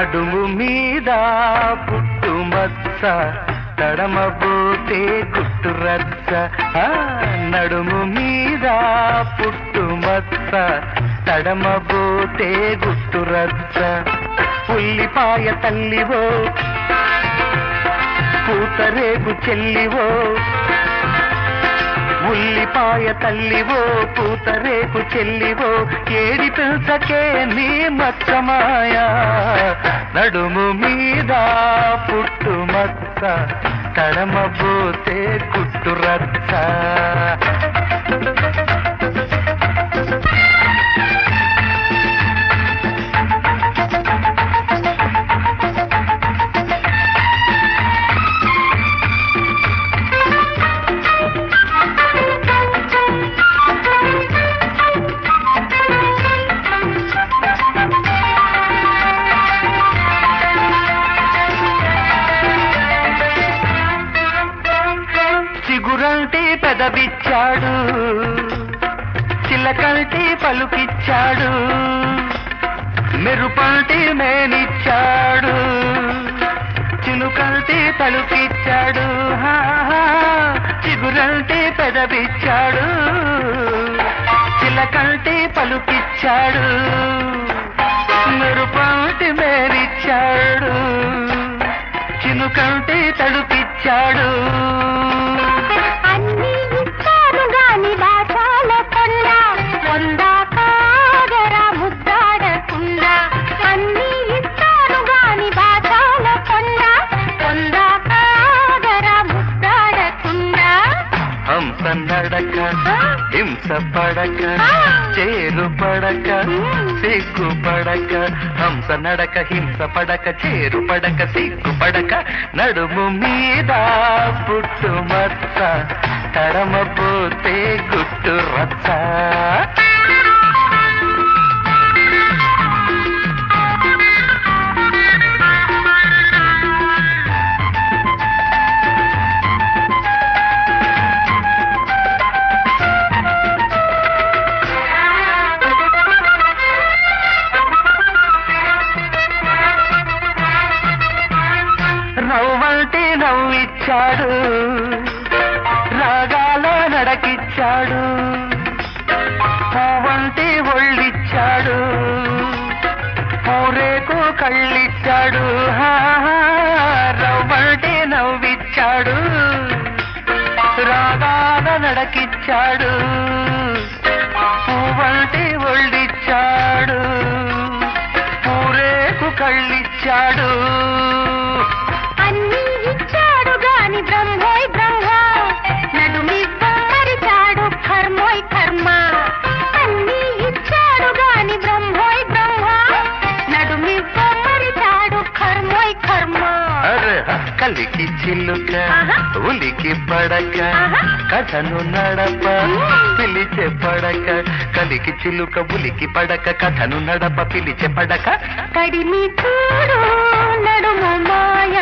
నడుము మీద పుట్టుమచ్చ తడమబోతే గుట్టురచ్చ ఆ, నడుము మీద పుట్టుమచ్చ తడమబోతే గుట్టురచ్చ ఉల్లిపాయ తల్లివో పూతరేపు చెల్లివో ఉల్లిపాయ తల్లివో పూతరేకు చెల్లివో ఏడి పెంచకే నీ మచ్చమాయ? నడుము మీద పుట్టు మచ్చ తడమబోతే కుట్టురచ్చ చిగురంటి పెదవిచ్చాడు. చిలకంటి పలుకిచ్చాడు. మెరుపంటే మేనిచ్చాడు. చిలుకంటి పలుకిచ్చాడు చిగురంటే పెదవిచ్చాడు. చిలకంటే పలుకిచ్చాడు. మెరుపంటి మేనిచ్చాడు. చినుకంటి హింస పడక చేరు పడక సిగ్గు పడక హంస నడక హింస పడక చేరు పడక సిగ్గు పడక నడుము మీద పుట్టు మచ్చ తడమపోతే గుట్టు రచ్చ నవ్వంటే నవ్విచ్చాడు. రాగాల నడకిచ్చాడు. పోవంటే ఒళ్ళిచ్చాడు. పూరేకు కళ్ళిచ్చాడు. నవ్వంటే నవ్విచ్చాడు. రాగాల నడకిచ్చాడు. పువ్వంటే ఒళ్ళిచ్చాడు. పూరేకు కళ్ళిచ్చాడు. కలికి చిల్లుక. ఉలికి పడక. కథను నడప. పిలిచే పడక కలికి చిల్లుక ఉలికి పడక కథను నడప పిలిచే పడక కడిమి చూడు నడుము మాయ